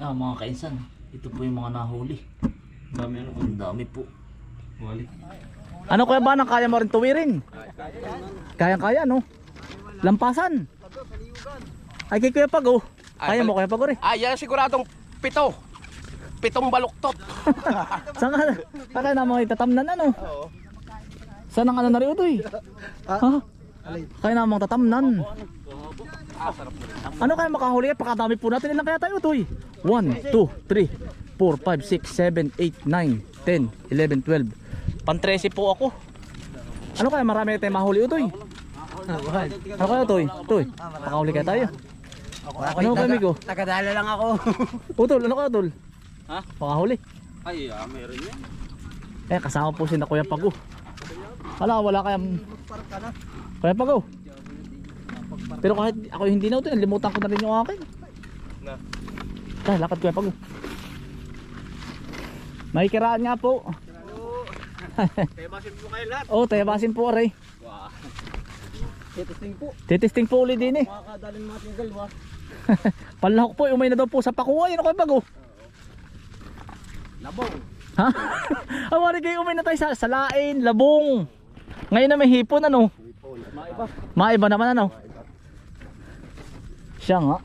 Ah, mga kainsan. Ito po yung mga nahuli. Dami ano po. Ang dami po. Wali. Ano kuya ba kaya mo rin tuwirin? Kaya-kaya no? Lampasan. Ay kay Kuya Pag oh. Kaya mo Kuya Pag rin. Ah, yan siguradong pito. Pitong baluktot. Saan ka? Saan ka naman itatamnan ano? Saan ang ano na rin utoy? Ha? Kaya namang tatamnan. Ano kaya makahuli? Pakadami po natin. Ilan kaya tayo utoy? 1, 2, 3, 4, 5, 6, 7, 8, 9, 10, 11, 12. Pan 13 po ako. Ano kaya marami tayo mahuli utoy? Ano kaya utoy? Utoy, makahuli kaya tayo. Ano kaya Migo? Nakadala lang ako. Utol, ano kaya utol? Ha? Makahuli. Ay, ah, meron yan. Eh, kasama po si na Kuya Pago. Wala, wala kaya... Kuya Pago. Pero kahit ako hindi na ito, nalimutan ko na rin yung akin. Na? Kaya lakad Kuya Pago. May kiraan nga po. Tebasin po kayo lahat. Oh, tayabasin po aray. Wow. Titisting po. Titisting po ulit din eh. Makakadalin mga tinggal ba? Panlahok po, umay na daw po sa pakuha. Yun Kuya Pago. Labong. Ha? Awari kayo umay na tayo sa salain, labong. Ngayon na may hipon ano? Maiba. Maiba naman ano? Siya nga.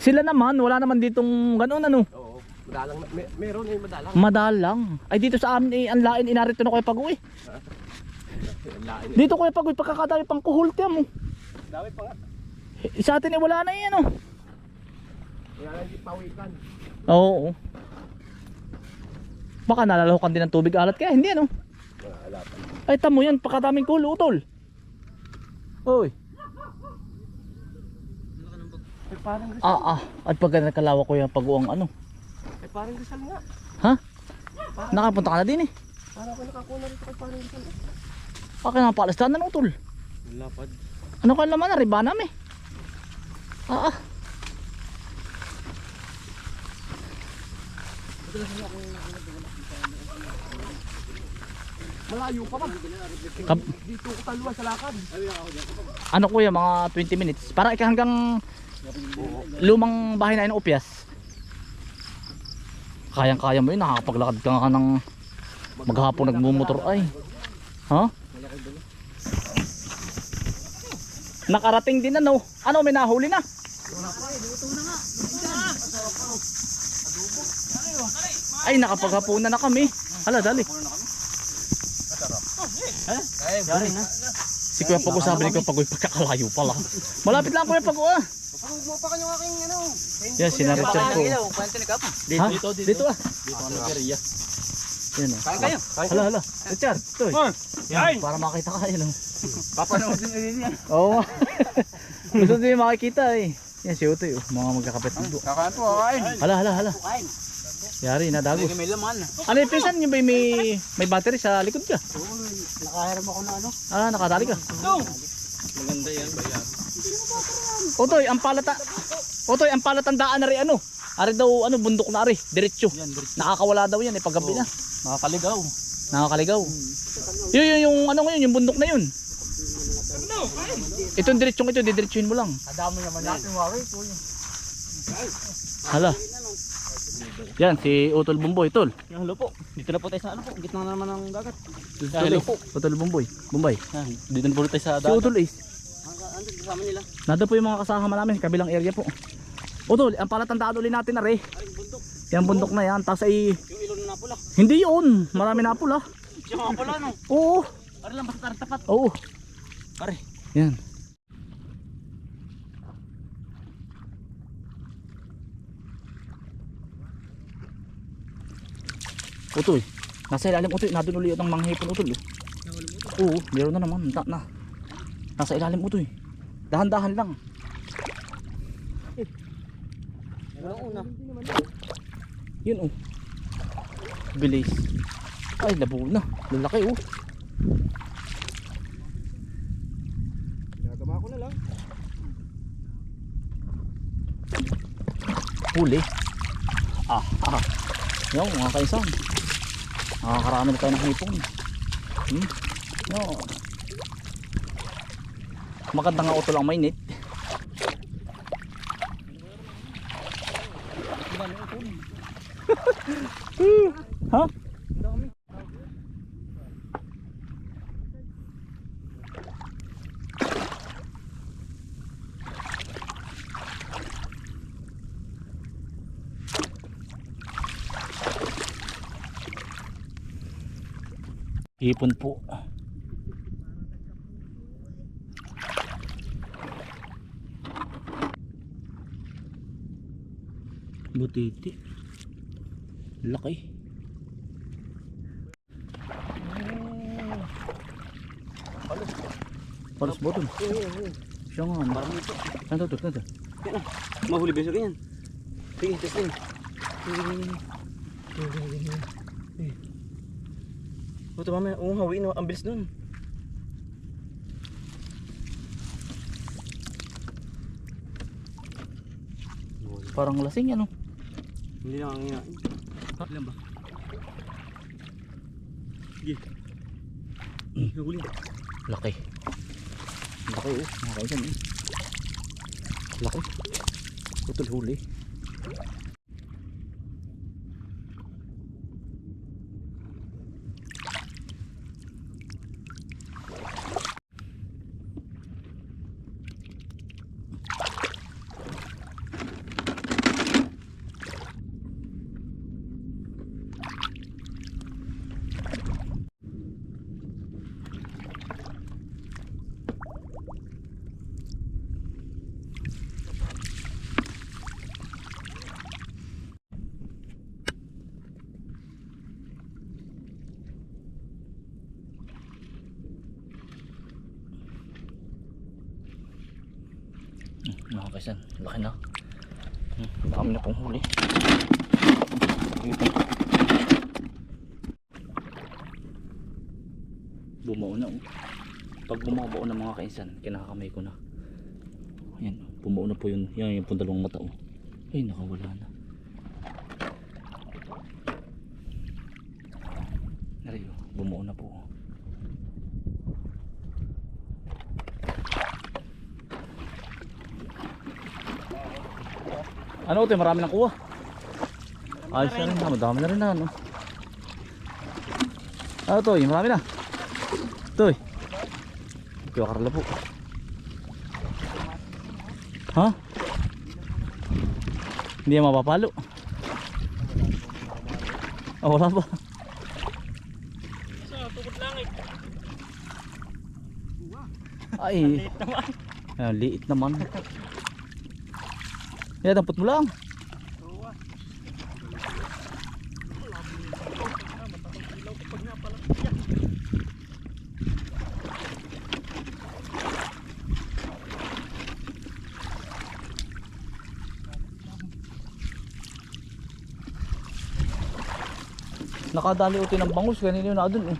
Sila naman, wala naman ditong ganoon ano. Oo. Madalang. May, meron yung madalang. Madalang. Ay dito sa amin eh, ang lain inarito na kuya pag-uwi. Dito kuya pag-uwi, pagkakadami pang kuhul tiyan mo. Dami pa nga. Eh, Sa atin eh, wala na eh ano. Wala lang yung pawikan. Oo. Baka nalalahukan din ng tubig alat kaya hindi ano. Ay tamo yan, pakadaming kulo Oy. Ay parang Ah ah, at pag nakalawa ko yung pag-uang ano. Ay parang Rizal nga. Ha? Nakapunta ka na din eh. Parang ako nakakuna rito kay parang Rizal. Akin ang palastan na utol. Lapad. Ano ka naman, riba namin. Ah ah. Malayo pa? Kap- Dito ko talwa sa lakad. ano kuya, mga 20 minutes. Para ika hanggang lumang bahay na ng upyas. Kayang-kaya mo yun, nakakapaglakad ka nga ng maghapon nagmumotor ay. Ha? Nakarating din ano. Ano, may nahuli na? Ay, nakapaghapunan na kami. Hala, dali. Ay, galing na. Si Kuya Pago sabi ni Kuya Pago, pagkakalayo pala. Malapit lang Kuya Pago ah. Pagod mo pa kanyang aking ano. Yan, sina Richard ko. Kap. Dito, dito, dito, ah. Dito kami kariya. Yan ah. Kain kayo. Hala, hala. Richard, ito eh. Yan, para makita ka yun. oh. Papanood din din yan. Oo. Gusto din makikita eh. Yan si Utoy, oh. mga magkakapit dito. Kakain po, kain. Hala, hala, hala. Kain. Yari, nadagos. may laman. Ano yung pinsan? Yung ba yung may, may battery sa likod ka? Nakahiram ako na ano. Ah, nakadali ka. Maganda yan, bayan. Utoy, ang palata... Utoy, ang palatandaan na rin ano. Ari daw, ano, bundok na ari. Diretso. Nakakawala daw yan eh, paggabi na. Nakakaligaw. Nakakaligaw. Yun, yun, yung ano ngayon, yung bundok na yun. Itong diretsong ito, didiretsuhin mo lang. Kadami naman natin wari. Hala. Yan, si Utol Bumboy, Tol. Hello po. Dito na po tayo sa ano po. Gitna na naman ng dagat. Hello po. Utol Bumboy. Bumbay. Yan. Dito na po tayo sa Si dagat. Utol Ace. Andun kasama nila. Nado po yung mga kasama namin, kabilang area po. Utol, ang palatandaan ulit natin na re. Yan bundok na yan, tapos ay... Yung ilon na pula. Hindi yun, marami na pula. Yung mga pula no. Oo, Para lang basta tapat. oo. Pare. Yan. Utoy. Nasa ilalim utoy. Nadun ulit ang manghipon utoy. oh. Oo, meron na naman. Na, na. Nasa ilalim utoy. Dahan-dahan lang. Yung una. Yun oh. Bilis. Ay, labo na. Lalaki oh. Gagama ko na lang. Huli. Ah, ah. Yo, mga kaisan. Nakakarami na tayo ng hipon. Hmm. Yo. Maganda nga utol ang mainit. Ha? Ipon po. Butiti. Laki. Palos bottom. Siya nga. Parang ito. Nandito, nandito. Yan na. Mahuli ba siya ganyan? Sige, testing. Buto mamaya, oo hawiin no, ang bilis dun. Parang lasing ano. Hindi lang ang hinain. Ha? Ilan ba? Sige. Nahuli. Laki. Laki oh. Mga kaisan eh. Laki. Putol huli. Hmm, Mga kaisan. Laki na. Hmm, Dami na pong huli. Bumaw na oh. Pag bumabao ng mga kaisan, kinakamay ko na. Ayan, bumuo na po yun. Yan yung dalawang mata oh. Ay, nakawala na. Nari, oh, bumuo na po. oh. Ano ito? Marami nang kuha. Ayos na rin na. Madami na rin na. Ano? Ano to? Marami na. Ito eh. Kaya po. Ha? Hindi yan mapapalo. Ah, wala pa. Sa tukot langit. Ay. Ah, liit naman. Yan, dampot mo lang. Nakadali uti ng bangus kanina yun na doon eh.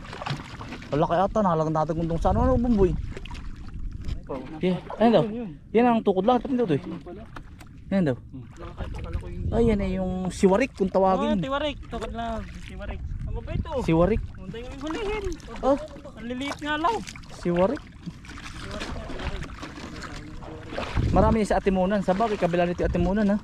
Wala kaya ata nakalang natagundong sa ano ano bumboy. Yeah, ayun daw. Yan ang tukod lang tapos dito eh. Yan daw. Ay yan eh yung siwarik kung Oh, tawagin. tiwarik. Tukot lang. Tiwarik. Ang mabait oh. Siwarik. Hunday nga hulihin. Oh, Ang liliit nga law. siwarik. Marami sa Atimunan. Sa bagay kabila nito Atimunan ha.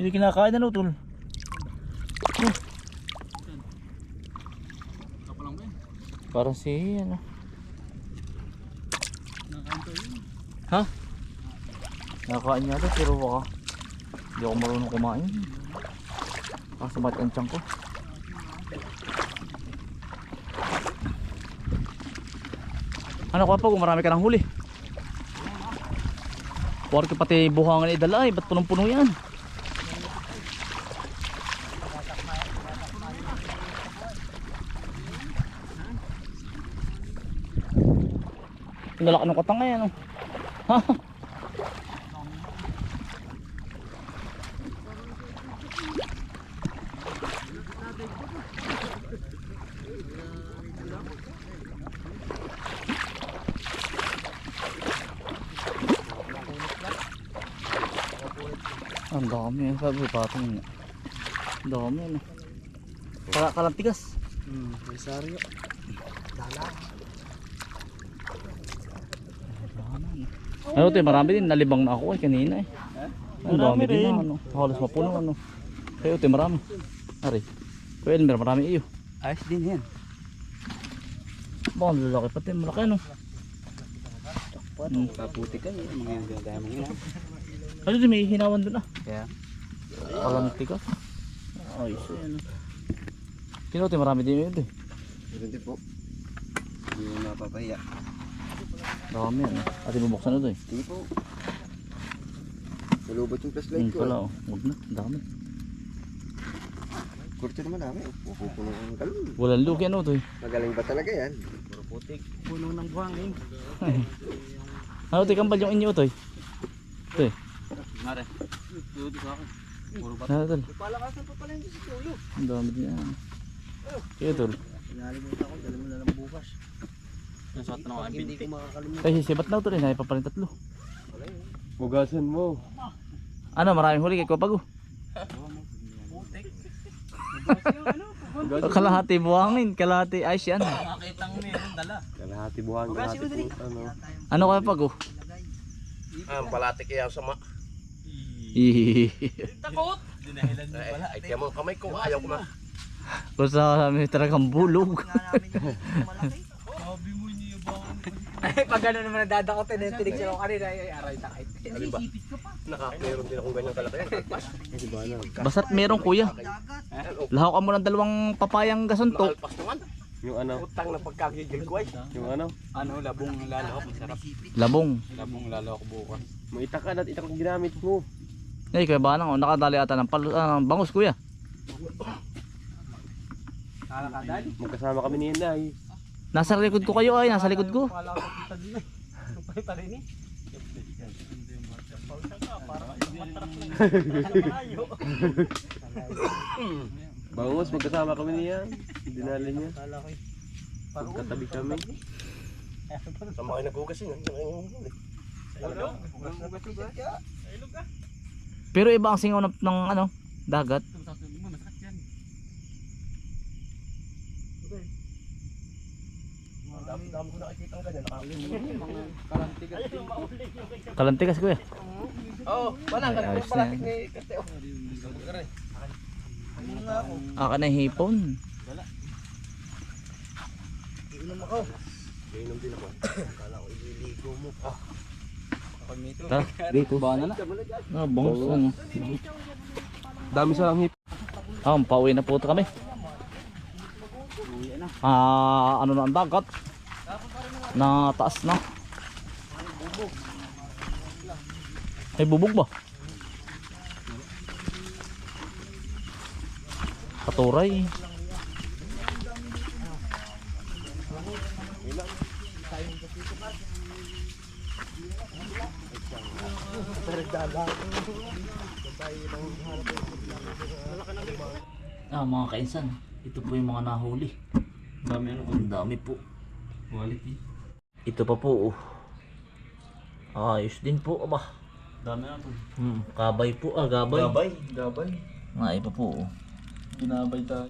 Hindi kinakain na tol. Kapalang ba yun? Parang si ano. Ha? Nakakain niya to pero baka Hindi ako marunong kumain. Kasabat ang tiyan ko. Ano ko pa kung marami ka ng huli? Ka pati buhangan idala eh. Ba't punong-puno yan? Lalaki ng katanga yan oh. Ang dami yan. Sabi patong nga. Ang dami yan. oh. Kala kalantigas. Hmm, Rosario. Ano to, eh, marami din. Nalibang na ako eh kanina eh. Ang Marami dami din na, ano. Halos mapuno ano. Kaya ito, marami. Ari. Kuya Elmer, marami iyo. Ayos din yan. Baka lalaki pati, malaki ano. Hmm. Kaputi ka eh. Mga yung ginagaya mong yan. Ano din, may hinawan doon ah. Kaya. Kalantigas. Ayos eh, ano. Kino to, marami din yun eh. Ganti po. Hindi mo mapapahiya. Dami ano. Ate bubuksan na to eh. Hindi po. Malubot yung flashlight Ayun ko. pala oh. Huwag na, ang dami. Kurti naman namin. Pupuno ang galon. Walang lugi ano to eh. Magaling ba talaga yan? Puro putik. Puno ng buhangin. Ano to, kambal yung inyo to eh. Ito eh. Mare. Dudo sa akin. Puro ba? Ano tol? Palakasan pa pala yung sa tulo. Ang dami din yan. Kaya tol. Pinalimutan ko. Dala mo na lang bukas. Nasot na ako ang binti. Hindi ko makakalimutan. Ay, sibat na to rin. Ay, tatlo. Bugasan mo. Ano, maraming huli kay Kwapago. kalahati buhangin, kalahati ay siya ano. Kalahati buhangin. Kalahati po. Ano? Ano kaya Pago? Ang balati kaya sa ma... Ay, ay kaya mo kamay ko. Ayaw ko na. Kung sa amin talagang bulog. Pag gano'n naman nadadakotin yung tinig sila ko kanina, ay aray na kahit. Alin ba? Naka, meron din akong ganyang kalaki. Basta't meron kuya. Lahok ka mo ng dalawang papayang gasuntok. Naalpas naman. Yung ano? Utang na pagkagigil ko ay. Yung ano? Ano, labong lalawak, masarap. Labong. Labong lalawak bukas. May itakan at itak ang ginamit mo. Ay, kaya ba nang nakadali ata ng pal ah, bangus kuya. Nakakadali. Magkasama kami ni Inay. Nasa likod ko kayo ay, nasa likod ko. Bangos, magkasama kami niya. Dinali niya. Magkatabi kami. Sa mga nagugas yun. Pero iba ang singaw ng, ng ano, dagat. Dami ko nakikita ang ganyan. Kalantigas kuya. Oo, wala. Ay, ayos na yan. ni Kateo. Aka na hipon. Inom din ako. Akala ko ililigo mo pa. Tara, dito. Bana na. Ah, bangus ano. Dami sa hip. Ah, pauwi na po kami. Ah, ano na ang dagat? Na taas na. May bubog ba? Katuray. Ah, mga kainsan, ito po yung mga nahuli. Dami ano Ang dami po. Quality. Ito pa po. Oh. Ayos din po, aba. Dami na to. Hmm, kabay po, ah, gabay. Gabay. Gabay. Nga, iba po. Oh. Ginabay tayo.